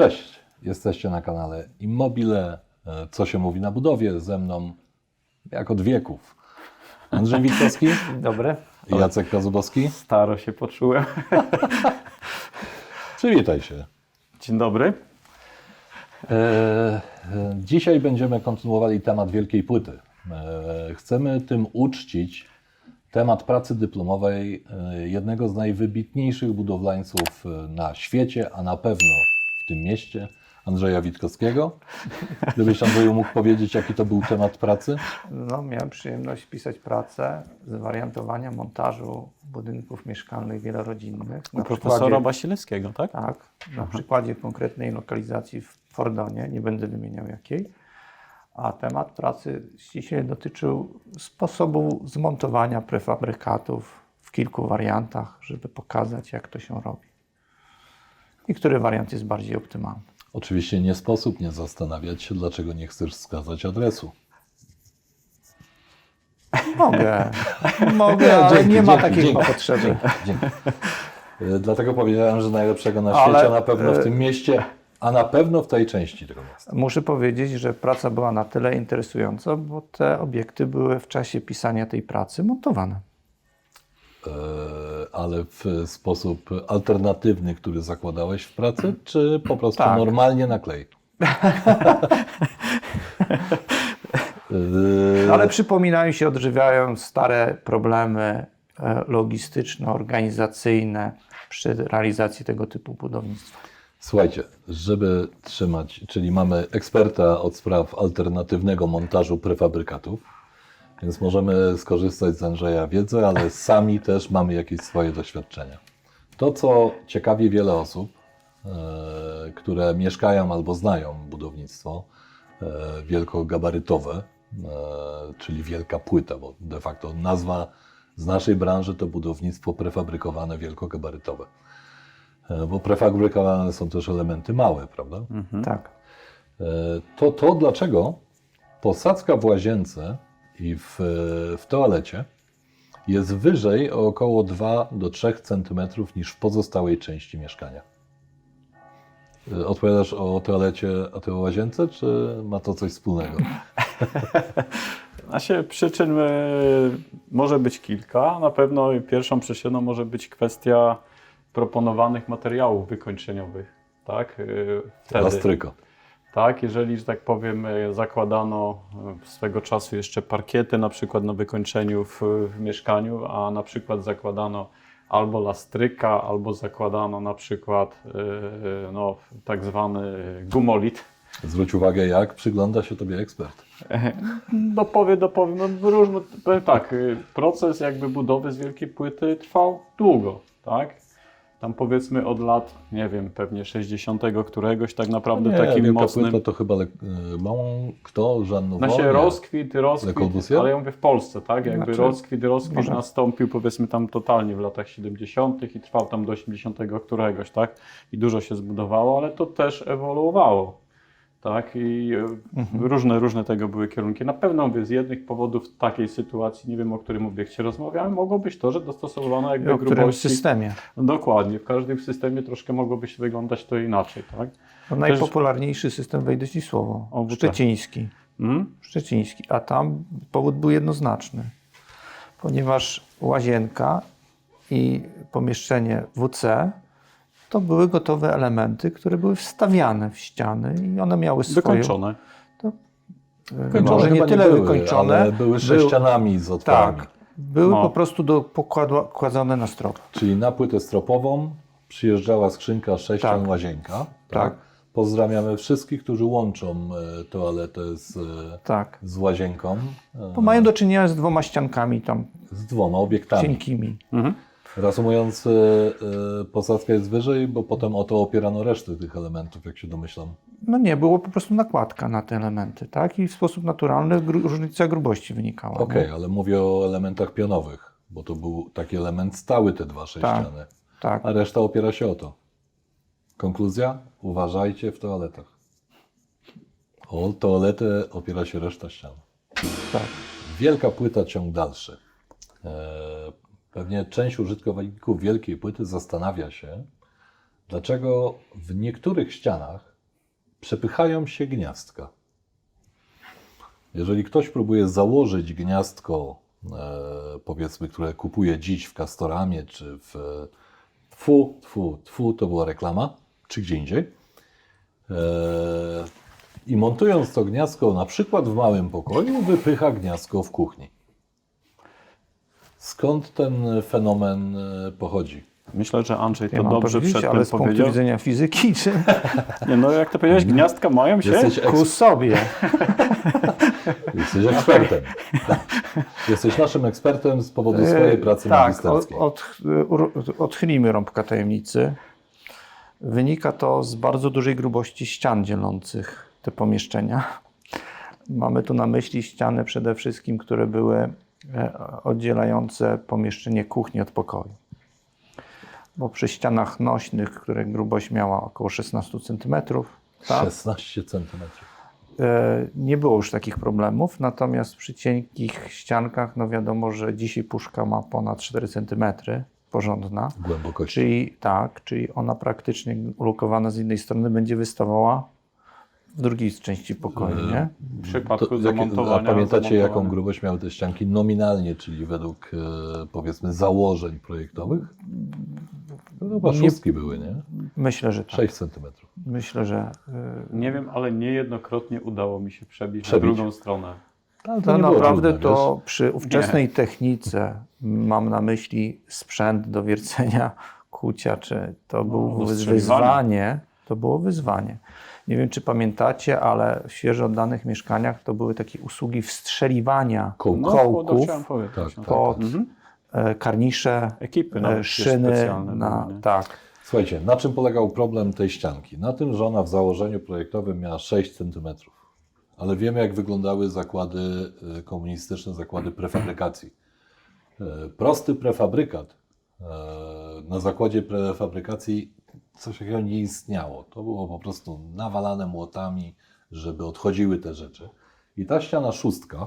Cześć, jesteście na kanale Immobile. E, Co się mówi na budowie? Ze mną, jak od wieków, Andrzej Witkowski Dobry. i Jacek Kazubowski. Staro się poczułem. Przywitaj się. Dzień dobry. E, e, Dzisiaj będziemy kontynuowali temat Wielkiej Płyty. E, Chcemy tym uczcić temat pracy dyplomowej jednego z najwybitniejszych budowlańców na świecie, a na pewno tym mieście, Andrzeja Witkowskiego. Gdybyś Andrzeju mógł powiedzieć, jaki to był temat pracy? No, miałem przyjemność pisać pracę z wariantowania montażu budynków mieszkalnych wielorodzinnych. U profesora Wasilewskiego, tak? tak, na przykładzie konkretnej lokalizacji w Fordonie, nie będę wymieniał jakiej. A temat pracy ściśle dotyczył sposobu zmontowania prefabrykatów w kilku wariantach, żeby pokazać, jak to się robi. I który wariant jest bardziej optymalny. Oczywiście nie sposób nie zastanawiać się, dlaczego nie chcesz wskazać adresu. Mogę, mogę, ale Dzięki, nie ma dzięki, takiej dzięki, potrzeby. Dzięki. E, Dlatego powiedziałem, że najlepszego na Ale, świecie, na pewno w e, tym mieście, a na pewno w tej części tego miasta. Muszę powiedzieć, że praca była na tyle interesująca, bo te obiekty były w czasie pisania tej pracy montowane. E, Ale w sposób alternatywny, który zakładałeś w pracy, czy po prostu Tak. normalnie na klej? E, Ale przypominają się, odżywiają stare problemy e, logistyczno-organizacyjne przy realizacji tego typu budownictwa. Słuchajcie, żeby trzymać, czyli mamy eksperta od spraw alternatywnego montażu prefabrykatów, więc możemy skorzystać z Andrzeja wiedzy, ale sami też mamy jakieś swoje doświadczenia. To, co ciekawi wiele osób, e, które mieszkają albo znają budownictwo e, wielkogabarytowe, e, czyli wielka płyta, bo de facto nazwa z naszej branży to budownictwo prefabrykowane wielkogabarytowe. Bo prefabrykowane są też elementy małe, prawda? Tak. E, To to, dlaczego posadzka w łazience i w, w toalecie jest wyżej o około 2 do 3 cm niż w pozostałej części mieszkania. E, Odpowiadasz o toalecie, a ty o łazience, czy ma to coś wspólnego? Się przyczyn e, może być kilka. Na pewno pierwszą przyczyną może być kwestia proponowanych materiałów wykończeniowych. Tak? E, Wtedy. Lastryko. Tak, jeżeli, że tak powiem, e, zakładano e, swego czasu jeszcze parkiety na przykład na wykończeniu w, w mieszkaniu, a na przykład zakładano albo lastryka, albo zakładano na przykład e, no, tak zwany gumolit. Zwróć uwagę, jak przygląda się tobie ekspert. Dopowie, dopowiem, no różno, powiem tak, proces jakby budowy z wielkiej płyty trwał długo, tak? Tam powiedzmy od lat, nie wiem, pewnie 60 któregoś tak naprawdę Nie, takim wielka mocnym... płyta to chyba le, e, małą, kto? Nouveau? Znaczy rozkwit, rozkwit, ale ja mówię w Polsce, tak? Jakby Znaczy, rozkwit, rozkwit może- nastąpił powiedzmy tam totalnie w latach 70. i trwał tam do 80 któregoś, tak? I dużo się zbudowało, ale to też ewoluowało. Tak, i e, różne, różne tego były kierunki. Na pewno mówię, z jednych powodów takiej sytuacji, nie wiem o którym obiekcie rozmawiamy, mogło być to, że dostosowano jakby O grubości. systemie? Dokładnie, w każdym systemie troszkę mogłoby się wyglądać to inaczej, tak? No, najpopularniejszy system, wejdę ci słowo, O, WC. szczeciński. Mm? Szczeciński, a tam powód był jednoznaczny, ponieważ łazienka i pomieszczenie WC to były gotowe elementy, które były wstawiane w ściany i one miały swoje... Wykończone. e, Może nie tyle były, wykończone, ale były sześcianami z otworami. tak, były No. po prostu do, pokładła, kładzone na strop. Czyli na płytę stropową przyjeżdżała skrzynka sześcian Tak. łazienka. Tak. Pozdrawiamy wszystkich, którzy łączą e, toaletę z, e, Tak. z łazienką. Bo mają do czynienia z dwoma ściankami tam Z dwoma obiektami. cienkimi. Mhm. Reasumując, e, e, posadzka jest wyżej, bo potem o to opierano resztę tych elementów, jak się domyślam. No nie, było po prostu nakładka na te elementy, tak? I w sposób naturalny gru, różnica grubości wynikała. Okej, nie? ale mówię o elementach pionowych, bo to był taki element stały, te dwa sześciany. Tak. A reszta opiera się o to. Konkluzja? Uważajcie w toaletach. O toaletę opiera się reszta ścian. tak. Wielka płyta, ciąg dalszy. E, Pewnie część użytkowników wielkiej płyty zastanawia się, dlaczego w niektórych ścianach przepychają się gniazdka. Jeżeli ktoś próbuje założyć gniazdko, e, powiedzmy, które kupuje dziś w Castoramie, czy w Tfu, Tfu, Tfu, to była reklama, czy gdzie indziej, e, i montując to gniazdko na przykład w małym pokoju, wypycha gniazdko w kuchni. Skąd ten fenomen e, pochodzi? Myślę, że Andrzej to Ja dobrze przedtem ale z punktu powiedział. widzenia fizyki, czy Nie, no jak to powiedziałeś, gniazdka mają się? Jesteś, ku sobie? jesteś ekspertem. Jesteś naszym ekspertem z powodu swojej pracy tak, magisterskiej. od, od, odchylimy rąbka tajemnicy. Wynika to z bardzo dużej grubości ścian dzielących te pomieszczenia. Mamy tu na myśli ściany przede wszystkim, które były e, oddzielające pomieszczenie kuchni od pokoju. Bo przy ścianach nośnych, które grubość miała około 16 cm, tak, 16 centymetrów. E, Nie było już takich problemów, natomiast przy cienkich ściankach, no wiadomo, że dzisiaj puszka ma ponad 4 cm, porządna, Głębokości. czyli tak, czyli ona praktycznie ulokowana z jednej strony będzie wystawała w drugiej części pokoju, nie? W przypadku To, zamontowania. a pamiętacie, jaką grubość miały te ścianki nominalnie, czyli według e, powiedzmy założeń projektowych? To chyba Nie- szóstki były, nie? Myślę, że tak. 6 centymetrów. Myślę, że y, Nie wiem, ale niejednokrotnie udało mi się przebić, Przebić. na drugą stronę. Ale to nie było naprawdę trudne, to przy ówczesnej technice, mam na myśli sprzęt do wiercenia kucia, czy to było wyz- strzeliwania. wyzwanie, to było wyzwanie. Nie wiem, czy pamiętacie, ale w świeżo oddanych mieszkaniach to były takie usługi wstrzeliwania Kołków. No, kołków powiedzieć. Tak, no. tak. pod Mhm. e, karnisze, Ekipy się szyny, na, tak. Słuchajcie, na czym polegał problem tej ścianki? Na tym, że ona w założeniu projektowym miała 6 cm. Ale wiemy, jak wyglądały zakłady e, komunistyczne, zakłady prefabrykacji. Prosty prefabrykat na zakładzie prefabrykacji coś takiego nie istniało. To było po prostu nawalane młotami, żeby odchodziły te rzeczy. I ta ściana szóstka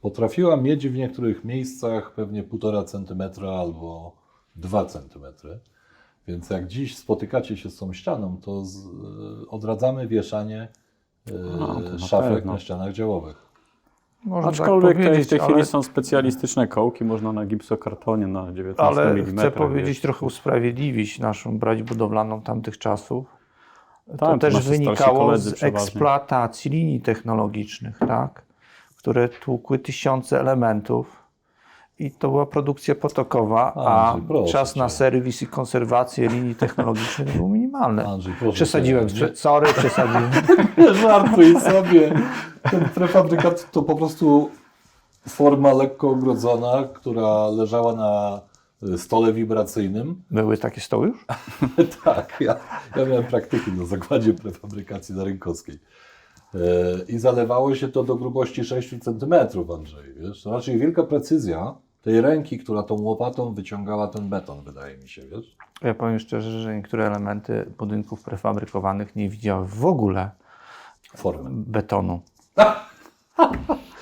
potrafiła mieć w niektórych miejscach pewnie 1,5 cm albo 2 cm. Więc jak dziś spotykacie się z tą ścianą, to z, odradzamy wieszanie e, A, to na szafek pewno. na ścianach działowych. Można Aczkolwiek tak w tej chwili ale, są specjalistyczne kołki, można na gipsokartonie na 19 ale mm. chcę powiedzieć, trochę usprawiedliwić naszą brać budowlaną tamtych czasów. Tak, to to też wynikało z eksploatacji linii technologicznych, tak? które tłukły tysiące elementów i to była produkcja potokowa, a Andrzej, czas na serwis i konserwację linii technologicznych był minimalny. Andrzej, proszę Przesadziłem, cię, prze- sorry, przesadziłem. Żartuj sobie. Ten prefabrykat to po prostu forma lekko ogrodzona, która leżała na y, stole wibracyjnym. Były takie stoły już? tak, ja, ja miałem praktyki na zakładzie prefabrykacji na Rynkowskiej. E, I zalewało się to do grubości 6 cm, Andrzej. Wiesz? To raczej wielka precyzja tej ręki, która tą łopatą wyciągała ten beton, wydaje mi się, wiesz? Ja powiem szczerze, że niektóre elementy budynków prefabrykowanych nie widziały w ogóle Formę. betonu.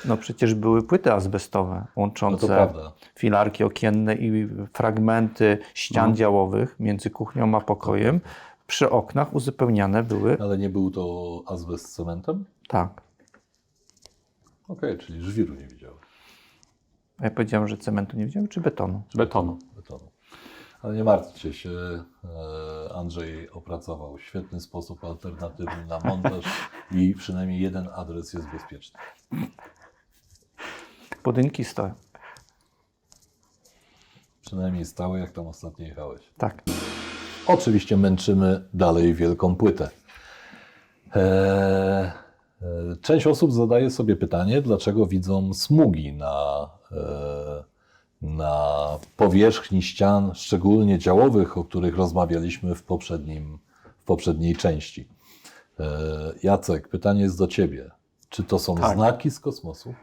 No przecież były płyty azbestowe No to łączące prawda. filarki okienne i fragmenty ścian działowych między kuchnią a pokojem. Przy oknach uzupełniane były, Ale nie był to azbest z cementem? tak. Okej, czyli żwiru nie widziałem. Ja powiedziałem, że cementu nie widziałem, czy betonu? Betonu. betonu. Ale nie martwcie się, e, Andrzej opracował świetny sposób alternatywny na montaż i przynajmniej jeden adres jest bezpieczny. Budynki stoją. Przynajmniej stały, jak tam ostatnio jechałeś. Tak. Oczywiście męczymy dalej wielką płytę. E, e, część osób zadaje sobie pytanie, dlaczego widzą smugi na, na powierzchni ścian, szczególnie działowych, o których rozmawialiśmy w, poprzednim, w poprzedniej części. E, Jacek, pytanie jest do Ciebie. Czy to są Tak. znaki z kosmosu?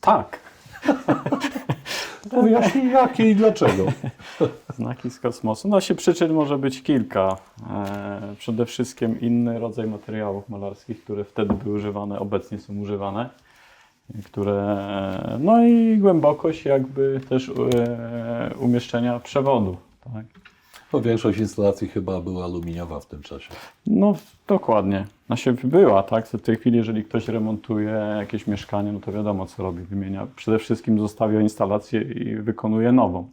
Tak. Wyjaśnij jakie i dlaczego. Znaki z kosmosu. No się przyczyn może być kilka. E, przede wszystkim inny rodzaj materiałów malarskich, które wtedy były używane, obecnie są używane. Które, no i głębokość jakby też e, umieszczenia przewodu. Tak? Bo większość instalacji chyba była aluminiowa w tym czasie. No dokładnie. Znaczy była, tak? W tej chwili, jeżeli ktoś remontuje jakieś mieszkanie, no to wiadomo co robi. Wymienia. Przede wszystkim zostawia instalację i wykonuje nową.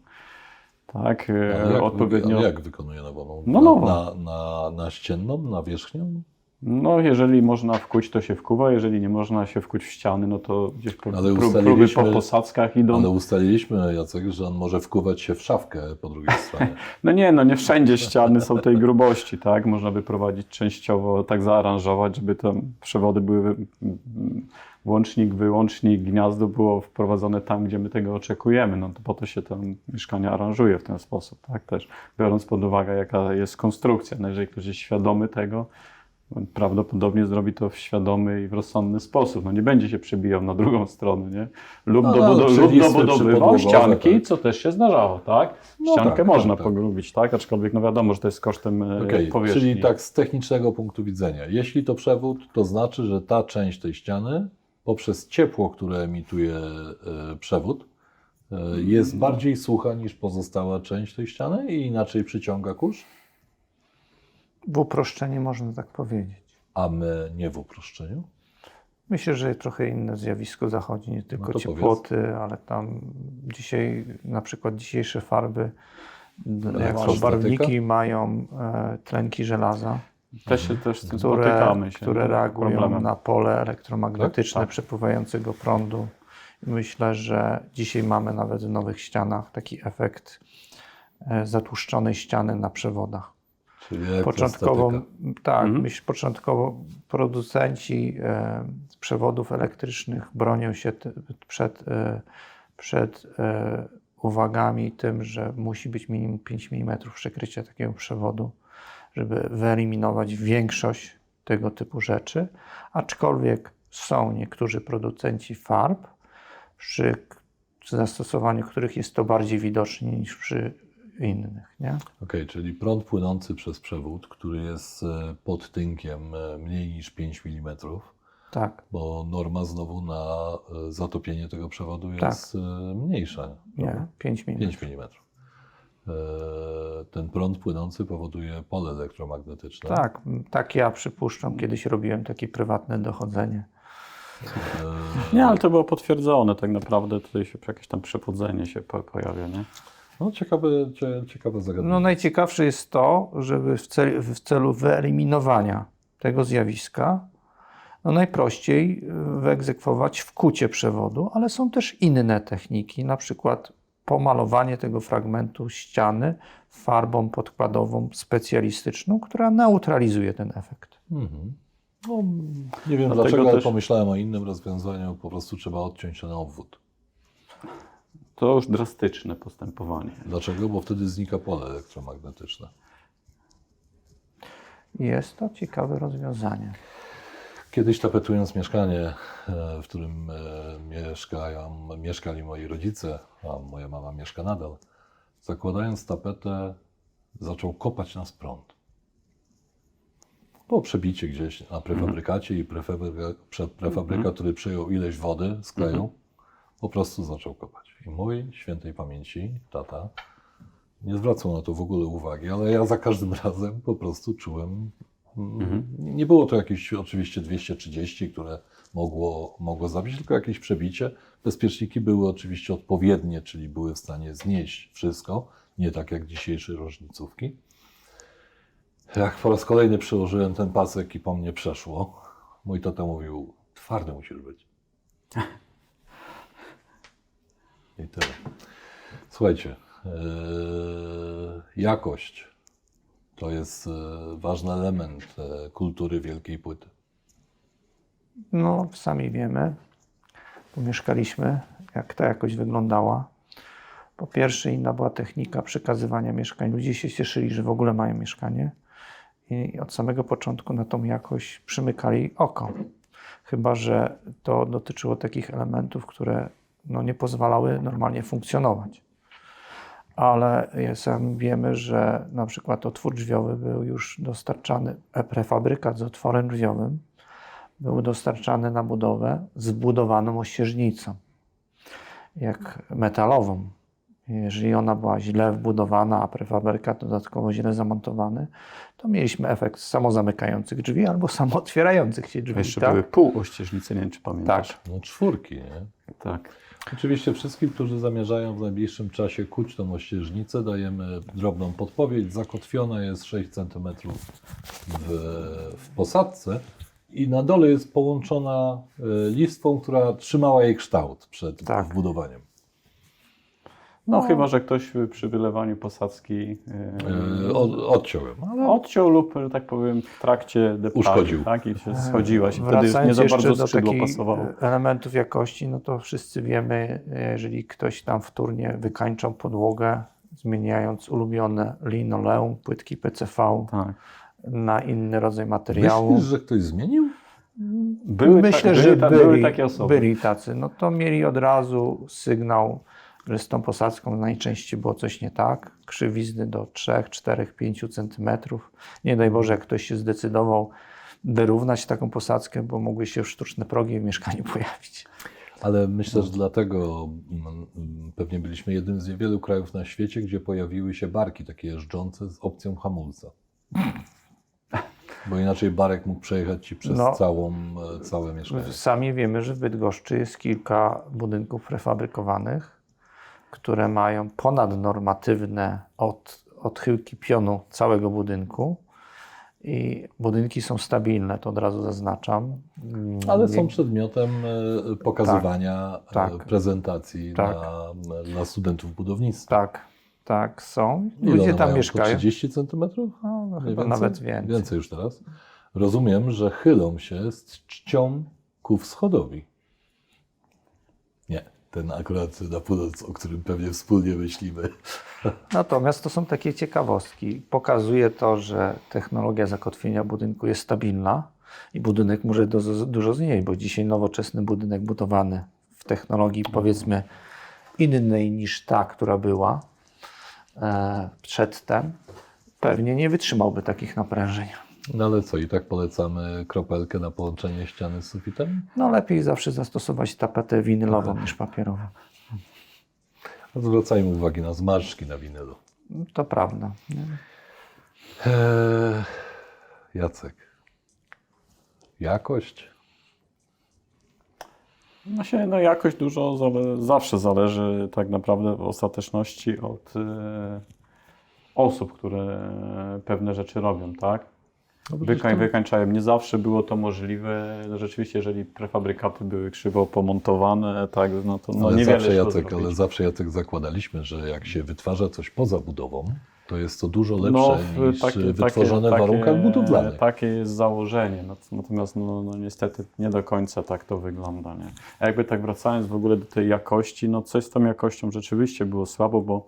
Tak, e, jak, odpowiednio. jak wykonuje nową? No na, nową. Na, na, na ścienną, na wierzchnią? No, jeżeli można wkuć, to się wkuwa, jeżeli nie można się wkuć w ściany, no to gdzieś po, Ale pró- próby po posadzkach idą. Ale ustaliliśmy, Jacek, że on może wkuwać się w szafkę po drugiej stronie. No nie, no nie wszędzie ściany są tej grubości, tak? Można by prowadzić częściowo, tak zaaranżować, żeby tam przewody były, wy- m, włącznik, wyłącznik, gniazdo było wprowadzone tam, gdzie my tego oczekujemy. No to po to się tam mieszkanie aranżuje w ten sposób, tak? Też biorąc pod uwagę, jaka jest konstrukcja. No jeżeli ktoś jest świadomy tego, prawdopodobnie zrobi to w świadomy i w rozsądny sposób. No nie będzie się przebijał na drugą stronę, nie? Lub, No, dobudo- no, lub dobudowywał ścianki, tak. co też się zdarzało, tak? No Ściankę tak, można tak, tak. pogrubić, tak? Aczkolwiek no wiadomo, że to jest kosztem e, Okej, powierzchni. czyli tak z technicznego punktu widzenia. Jeśli to przewód, to znaczy, że ta część tej ściany poprzez ciepło, które emituje e, przewód, e, jest bardziej sucha niż pozostała część tej ściany i inaczej przyciąga kurz, W uproszczeniu można tak powiedzieć. a my nie w uproszczeniu. Myślę, że trochę inne zjawisko zachodzi, nie tylko No ciepłoty, ale tam dzisiaj, na przykład dzisiejsze farby, d- jak Elektrostatyka? barwniki mają e, tlenki żelaza, Też się też z tym które, spotykamy się. które reagują problemem. na pole elektromagnetyczne Tak, tak. przepływającego prądu. Myślę, że dzisiaj mamy nawet w nowych ścianach taki efekt e, zatłuszczonej ściany na przewodach. Początkowo, tak, Mhm. myśl, początkowo producenci e, przewodów elektrycznych bronią się ty, przed, e, przed e, uwagami tym, że musi być minimum 5 mm przekrycia takiego przewodu, żeby wyeliminować większość tego typu rzeczy. Aczkolwiek są niektórzy producenci farb, przy zastosowaniu których jest to bardziej widoczne niż przy innych. Nie? Okej, czyli prąd płynący przez przewód, który jest e, pod tynkiem e, mniej niż 5 mm, Tak. bo norma znowu na e, zatopienie tego przewodu Tak. jest e, mniejsza. Nie, 5 mm. 5 mm. Ten prąd płynący powoduje pole elektromagnetyczne. Tak, tak ja przypuszczam. Kiedyś robiłem takie prywatne dochodzenie. Nie, ale to było potwierdzone tak naprawdę. Tutaj się jakieś tam przepodzenie się po, pojawia, nie? No ciekawe, cie- ciekawe zagadnienie. No najciekawsze jest to, żeby w celu, w celu wyeliminowania tego zjawiska, no najprościej y, wyegzekwować wkucie przewodu, ale są też inne techniki, na przykład pomalowanie tego fragmentu ściany farbą podkładową specjalistyczną, która neutralizuje ten efekt. Mhm. No, nie wiem Dlatego dlaczego, ale też- pomyślałem o innym rozwiązaniu. Po prostu trzeba odciąć ten obwód. To już drastyczne postępowanie. Dlaczego? Bo wtedy znika pole elektromagnetyczne. Jest to ciekawe rozwiązanie. Kiedyś tapetując mieszkanie, e, w którym e, mieszkają, mieszkali moi rodzice, a moja mama mieszka nadal, zakładając tapetę, zaczął kopać nas prąd. Było przebicie gdzieś na prefabrykacie i prefabryka, prefabryka który przyjął ileś wody z kleju, po prostu zaczął kopać. I mój świętej pamięci tata nie zwracał na to w ogóle uwagi, ale ja za każdym razem po prostu czułem. mm, Nie było to jakieś oczywiście 230, które mogło, mogło zabić, tylko jakieś przebicie. Bezpieczniki były oczywiście odpowiednie, czyli były w stanie znieść wszystko, nie tak jak dzisiejsze różnicówki. Jak po raz kolejny przyłożyłem ten pasek i po mnie przeszło, mój tata mówił, twardy musisz być. I tyle. Słuchajcie, yy, jakość to jest yy, ważny element yy, kultury wielkiej płyty. No, sami wiemy, bo mieszkaliśmy, jak ta jakość wyglądała. Po pierwsze, inna była technika przekazywania mieszkań. Ludzie się cieszyli, że w ogóle mają mieszkanie i od samego początku na tą jakość przymykali oko. Chyba, że to dotyczyło takich elementów, które no, nie pozwalały normalnie funkcjonować. Ale sam wiemy, że na przykład otwór drzwiowy był już dostarczany, e, prefabrykat z otworem drzwiowym był dostarczany na budowę z wbudowaną ościeżnicą, jak metalową. Jeżeli ona była źle wbudowana, a prefabrykat dodatkowo źle zamontowany, to mieliśmy efekt samozamykających drzwi albo samootwierających się A drzwi. jeszcze tak? były półościeżnice, nie wiem czy pamiętasz. Tak. No czwórki, nie? tak. Oczywiście wszystkim, którzy zamierzają w najbliższym czasie kuć tą ościeżnicę, dajemy drobną podpowiedź. Zakotwiona jest 6 cm w, w posadce i na dole jest połączona e, listwą, która trzymała jej kształt przed Tak. wbudowaniem. No, chyba, że ktoś przy wylewaniu posadzki yy, E, Od, odciąłem. Ale odciął lub, że tak powiem, w trakcie deptania, Uszkodził. Tak, i się schodziła się. Wtedy już nie za bardzo do skrzydło pasowało. elementów jakości, no to wszyscy wiemy, jeżeli ktoś tam wtórnie wykańczał podłogę, zmieniając ulubione linoleum, płytki PCV Tak. na inny rodzaj materiału. myślisz, że ktoś zmienił? Były, Myślę, ta, że były, ta, byli, były takie osoby. byli tacy. No to mieli od razu sygnał, że z tą posadzką najczęściej było coś nie tak. Krzywizny do 3, 4, 5 centymetrów. Nie daj Boże, jak ktoś się zdecydował wyrównać taką posadzkę, bo mogły się sztuczne progi w mieszkaniu pojawić. Ale myślę, że dlatego mm, mm, pewnie byliśmy jednym z niewielu krajów na świecie, gdzie pojawiły się barki takie jeżdżące z opcją hamulca. Bo inaczej barek mógł przejechać ci przez No. całą, e, całe mieszkanie. Sami wiemy, że w Bydgoszczy jest kilka budynków prefabrykowanych, które mają ponadnormatywne od, odchyłki pionu całego budynku. I budynki są stabilne, to od razu zaznaczam. Mm, Ale są przedmiotem e, pokazywania e, tak. prezentacji Tak. Dla studentów budownictwa. Tak, tak, są. Ile Ludzie tam mają? Po mieszkają. 30 centymetrów? No, no, chyba nawet więcej. Więcej już teraz. Rozumiem, że chylą się z czcią ku wschodowi. Ten akurat na północ, o którym pewnie wspólnie myślimy. Natomiast to są takie ciekawostki. Pokazuje to, że technologia zakotwienia budynku jest stabilna i budynek może do, dużo znieść, bo dzisiaj nowoczesny budynek budowany w technologii powiedzmy innej niż ta, która była e, przedtem, pewnie nie wytrzymałby takich naprężeń. No ale co, i tak polecamy kropelkę na połączenie ściany z sufitem? No lepiej zawsze zastosować tapetę winylową niż papierową. Zwracajmy uwagę na zmarszczki na winylu. To prawda. nie? Eee, Jacek. Jakość? No się, no jakoś dużo zale, zawsze zależy tak naprawdę w ostateczności od e, osób, które pewne rzeczy robią, tak? No Wykań, to- wykańczają. Nie zawsze było to możliwe. Rzeczywiście, jeżeli prefabrykaty były krzywo pomontowane, tak, no to no, ale niewiele zawsze Jacek, ale zawsze Jacek zakładaliśmy, że jak się wytwarza coś poza budową, to jest to dużo lepsze No, niż takie- wytworzone w takie- warunkach budowlanych. Takie jest założenie, Nat- natomiast no, no, niestety nie do końca tak to wygląda. Nie? A jakby tak wracając w ogóle do tej jakości, no coś z tą jakością rzeczywiście było słabo, bo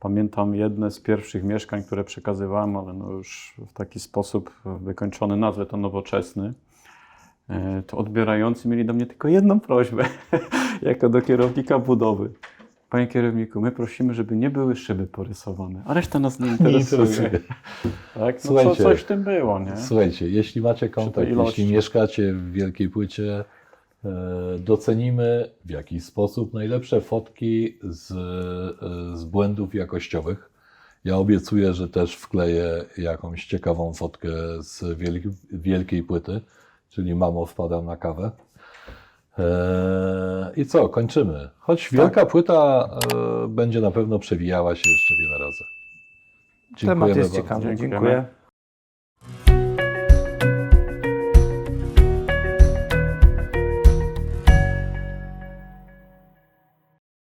pamiętam jedne z pierwszych mieszkań, które przekazywałem, ale no już w taki sposób wykończony, nazwę to nowoczesny, e, to odbierający mieli do mnie tylko jedną prośbę, jako do kierownika budowy. Panie kierowniku, my prosimy, żeby nie były szyby porysowane, a reszta nas nie Nie interesuje. Tak? No co, coś w tym było, nie? Słuchajcie, jeśli macie kontakt, jeśli mieszkacie w Wielkiej Płycie, docenimy w jakiś sposób najlepsze fotki z, e, z błędów jakościowych. Ja obiecuję, że też wkleję jakąś ciekawą fotkę z wielki, Wielkiej Płyty, czyli mamo wpadam na kawę. E, I co, kończymy. Choć wielka płyta e, będzie na pewno przewijała się jeszcze wiele razy. Temat jest bardzo. ciekawy. Dziękujemy. Dziękuję.